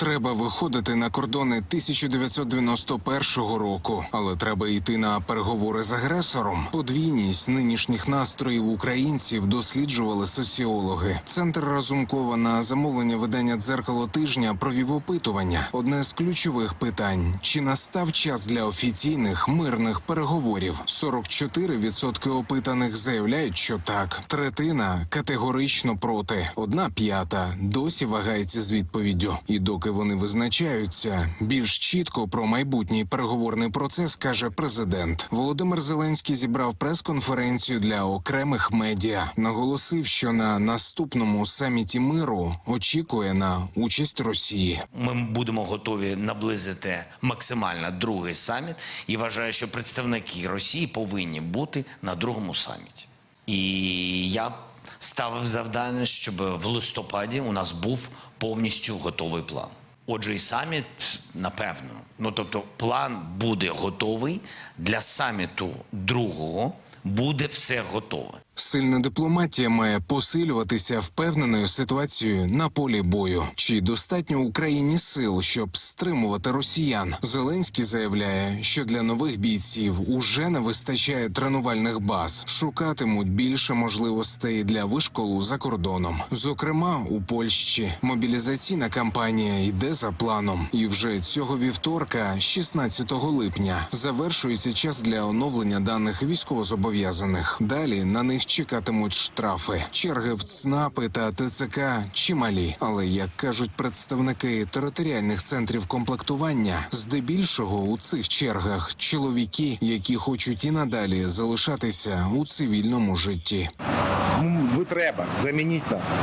Треба виходити на кордони 1991 року, але треба йти на переговори з агресором. Подвійність нинішніх настроїв українців досліджували соціологи. Центр Разумкова на замовлення видання дзеркало тижня провів опитування. Одне з ключових питань: чи настав час для офіційних мирних переговорів? 44% опитаних заявляють, що так. Третина категорично проти. Одна п'ята досі вагається з відповіддю. І доки вони визначаються, більш чітко про майбутній переговорний процес каже президент. Володимир Зеленський зібрав прес-конференцію для окремих медіа. Наголосив, що на наступному саміті миру очікує на участь Росії. Ми будемо готові наблизити максимально другий саміт і вважаю, що представники Росії повинні бути на другому саміті. І я ставив завдання, щоб в листопаді у нас був повністю готовий план. Отже, і саміт, напевно, ну тобто, план буде готовий для саміту другого, буде все готове. Сильна дипломатія має посилюватися впевненою ситуацією на полі бою. Чи достатньо Україні сил, щоб стримувати росіян? Зеленський заявляє, що для нових бійців уже не вистачає тренувальних баз, шукатимуть більше можливостей для вишколу за кордоном. Зокрема, у Польщі мобілізаційна кампанія йде за планом, і вже цього вівторка, 16 липня, завершується час для оновлення даних військовозобов'язаних. Далі на них чекатимуть штрафи. Черги в ЦНАПи та ТЦК чималі. Але як кажуть представники територіальних центрів комплектування, здебільшого у цих чергах чоловіки, які хочуть і надалі залишатися у цивільному житті. Ви треба, замініть нас.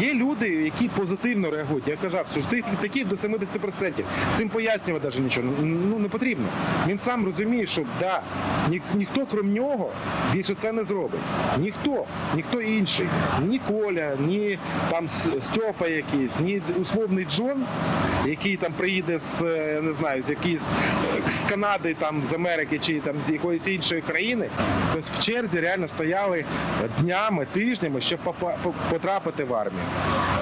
Є люди, які позитивно реагують. Я казав, що ж тих таких до 70%. Цим пояснювати навіть нічого ну, не потрібно. Він сам розуміє, що да, ні, ніхто крім нього більше це не зробить. Ніхто, ніхто інший. Ні Коля, ні там Стьопа якийсь, ні условний Джон, який там приїде з е, не знаю, з якийсь е, з Канади, там з Америки чи там з якоїсь іншої країни. Тобто в черзі реально стояли днями, тижнями, щоб потрапити в армію.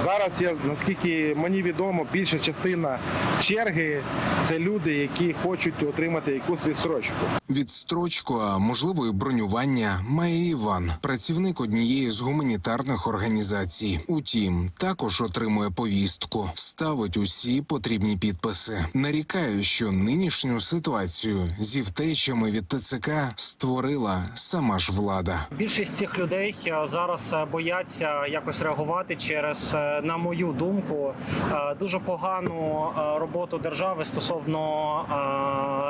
Зараз я наскільки мені відомо, більша частина черги це люди, які хочуть отримати якусь відсрочку. Відстрочку, а можливо, і бронювання має Іван, працівник однієї з гуманітарних організацій. Утім, також отримує повістку, ставить усі потрібні підписи. Нарікає, що нинішню ситуацію зі втечами від ТЦК створила сама ж влада. Більшість цих людей зараз бояться якось реагувати через, е, на мою думку, е, дуже погану е, роботу держави стосовно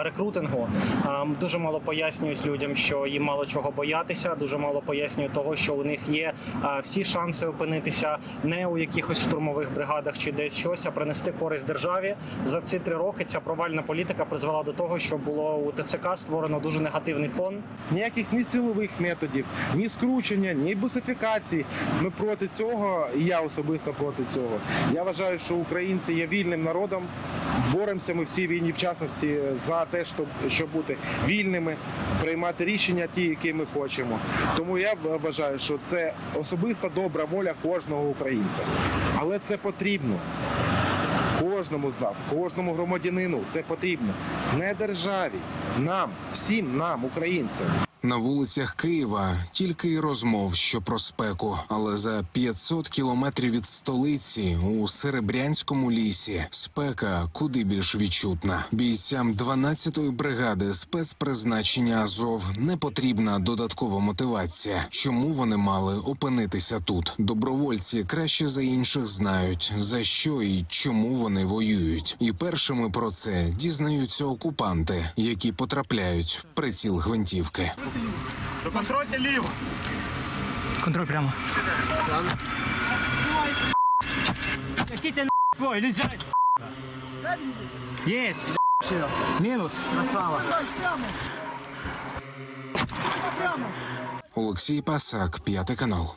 рекрутингу. Дуже мало пояснюють людям, що їм мало чого боятися. Дуже мало пояснюють того, що у них є всі шанси опинитися не у якихось штурмових бригадах чи десь щось, а принести користь державі. За ці три роки ця провальна політика призвела до того, що було у ТЦК створено дуже негативний фон. Ніяких ні силових методів, ні скручення, ні бусифікації. Ми проти цього, я особисто проти цього. Я вважаю, що українці є вільним народом. Боремося ми в цій війні, в частності, за те, щоб, щоб бути вільними, приймати рішення ті, які ми хочемо. Тому я вважаю, що це особиста добра воля кожного українця. Але це потрібно. Кожному з нас, кожному громадянину це потрібно. Не державі, нам, всім нам, українцям. На вулицях Києва тільки й розмов, що про спеку, але за 500 кілометрів від столиці у Серебрянському лісі спека куди більш відчутна. Бійцям 12-ї бригади спецпризначення Азов не потрібна додаткова мотивація. Чому вони мали опинитися тут? Добровольці краще за інших знають за що і чому вони воюють. І першими про це дізнаються окупанти, які потрапляють в приціл гвинтівки. Контроль прямо. Який ти свой, лежать, Есть. Мінус. Красава. Олексій Пасак, п'ятий канал.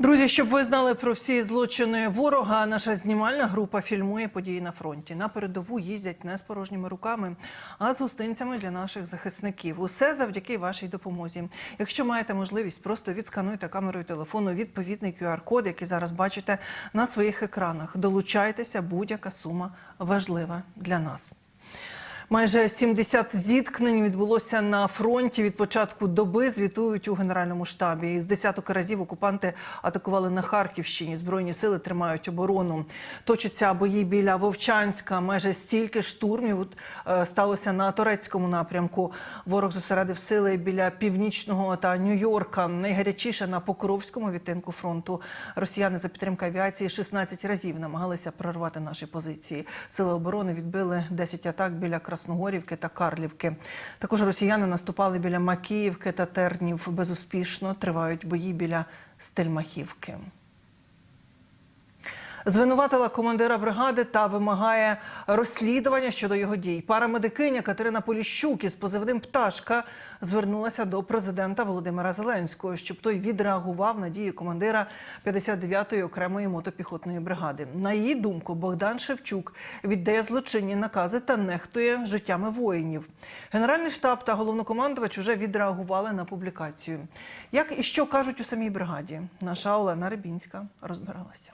Друзі, щоб ви знали про всі злочини ворога, наша знімальна група фільмує події на фронті. На передову їздять не з порожніми руками, а з гостинцями для наших захисників. Усе завдяки вашій допомозі. Якщо маєте можливість, просто відскануйте камерою телефону відповідний QR-код, який зараз бачите на своїх екранах. Долучайтеся, будь-яка сума важлива для нас. Майже 70 зіткнень відбулося на фронті від початку доби. Звітують у генеральному штабі. Із десяток разів окупанти атакували на Харківщині. Збройні сили тримають оборону. Точаться бої біля Вовчанська. Майже стільки штурмів е, сталося на турецькому напрямку. Ворог зосередив сили біля північного та Нью-Йорка. Найгарячіше на Покровському відтинку фронту. Росіяни за підтримки авіації 16 разів намагалися прорвати наші позиції. Сили оборони відбили 10 атак біля Красногорівки та Карлівки. Також росіяни наступали біля Макіївки та Тернів. Безуспішно тривають бої біля Стельмахівки. Звинуватила командира бригади та вимагає розслідування щодо його дій. Парамедикиня Катерина Поліщук із позивним Пташка звернулася до президента Володимира Зеленського, щоб той відреагував на дії командира 59-ї окремої мотопіхотної бригади. На її думку, Богдан Шевчук віддає злочинні накази та нехтує життями воїнів. Генеральний штаб та головнокомандувач уже відреагували на публікацію. Як і що кажуть у самій бригаді? Наша Олена Рибінська розбиралася.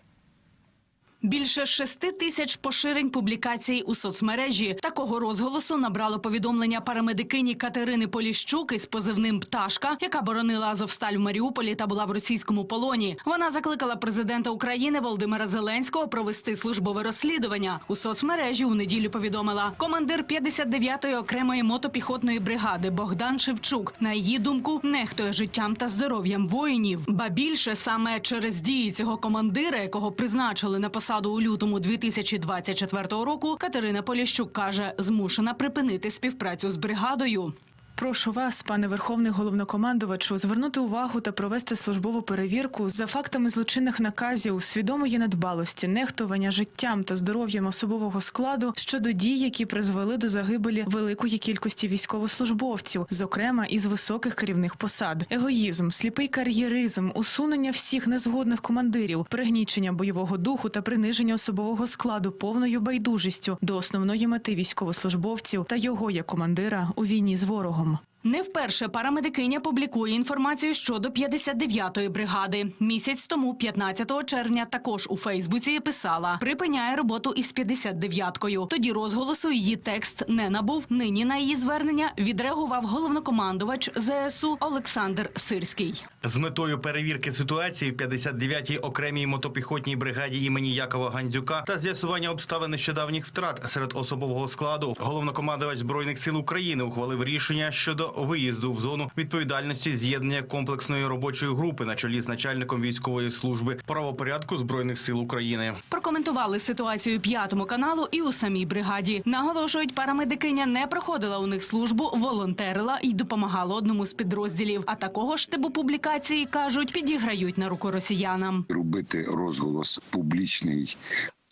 Більше шести тисяч поширень публікацій у соцмережі. Такого розголосу набрало повідомлення парамедикині Катерини Поліщук із позивним Пташка, яка боронила Азовсталь в Маріуполі та була в російському полоні. Вона закликала президента України Володимира Зеленського провести службове розслідування. У соцмережі у неділю повідомила командир 59-ї окремої мотопіхотної бригади Богдан Шевчук. На її думку, нехтує життям та здоров'ям воїнів. Ба більше саме через дії цього командира, якого призначили на посаду у лютому 2024 року, Катерина Поліщук каже, змушена припинити співпрацю з бригадою. Прошу вас, пане верховний головнокомандувачу, звернути увагу та провести службову перевірку за фактами злочинних наказів, свідомої недбалості, нехтування життям та здоров'ям особового складу щодо дій, які призвели до загибелі великої кількості військовослужбовців, зокрема із високих керівних посад, егоїзм, сліпий кар'єризм, усунення всіх незгодних командирів, пригнічення бойового духу та приниження особового складу повною байдужістю до основної мети військовослужбовців та його як командира у війні з ворогом. Не вперше парамедикиня публікує інформацію щодо 59-ї бригади. Місяць тому, 15 червня, також у Фейсбуці писала припиняє роботу із 59-кою. Тоді розголосу її текст не набув. Нині на її звернення відреагував головнокомандувач ЗСУ Олександр Сирський. З метою перевірки ситуації в 59-й окремій мотопіхотній бригаді імені Якова Гандзюка та з'ясування обставин нещодавніх втрат серед особового складу, головнокомандувач збройних сил України ухвалив рішення щодо виїзду в зону відповідальності з'єднання комплексної робочої групи на чолі з начальником військової служби правопорядку збройних сил України. Прокоментували ситуацію п'ятому каналу і у самій бригаді. Наголошують, парамедикиня не проходила у них службу, волонтерила і допомагала одному з підрозділів. А такого ж типу публікації кажуть, підіграють на руку росіянам. робити розголос публічний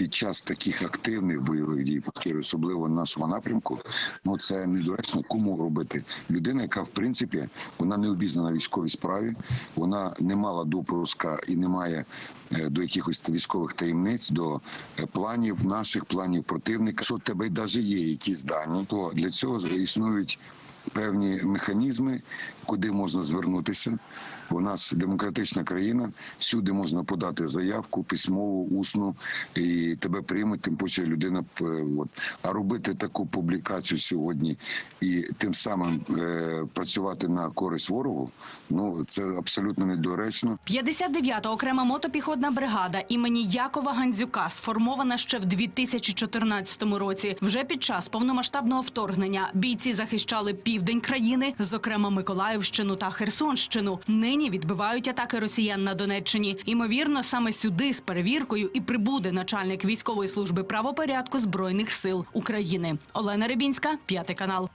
під час таких активних бойових дій, Києві, особливо на нашому напрямку, ну це недоречно. Кому робити? Людина, яка в принципі вона не обізнана військовій справі, вона не мала допуска і не має е, до якихось військових таємниць, до е, планів наших планів противника. Якщо в тебе навіть є якісь дані, то для цього існують певні механізми, куди можна звернутися. У нас демократична країна, всюди можна подати заявку, письмову, усну, і тебе приймуть, тим паче людина е, от. А робити таку публікацію сьогодні і тим самим е, працювати на користь ворогу, ну це абсолютно недоречно. 59-та окрема мотопіхотна бригада імені Якова Гандзюка сформована ще в 2014 році. Вже під час повномасштабного вторгнення бійці захищали південь країни, зокрема Миколаївщину та Херсонщину. Нині відбивають атаки росіян на Донеччині. Імовірно, саме сюди з перевіркою і прибуде начальник військової служби правопорядку збройних сил України. Олена Рибінська, п'ятий канал.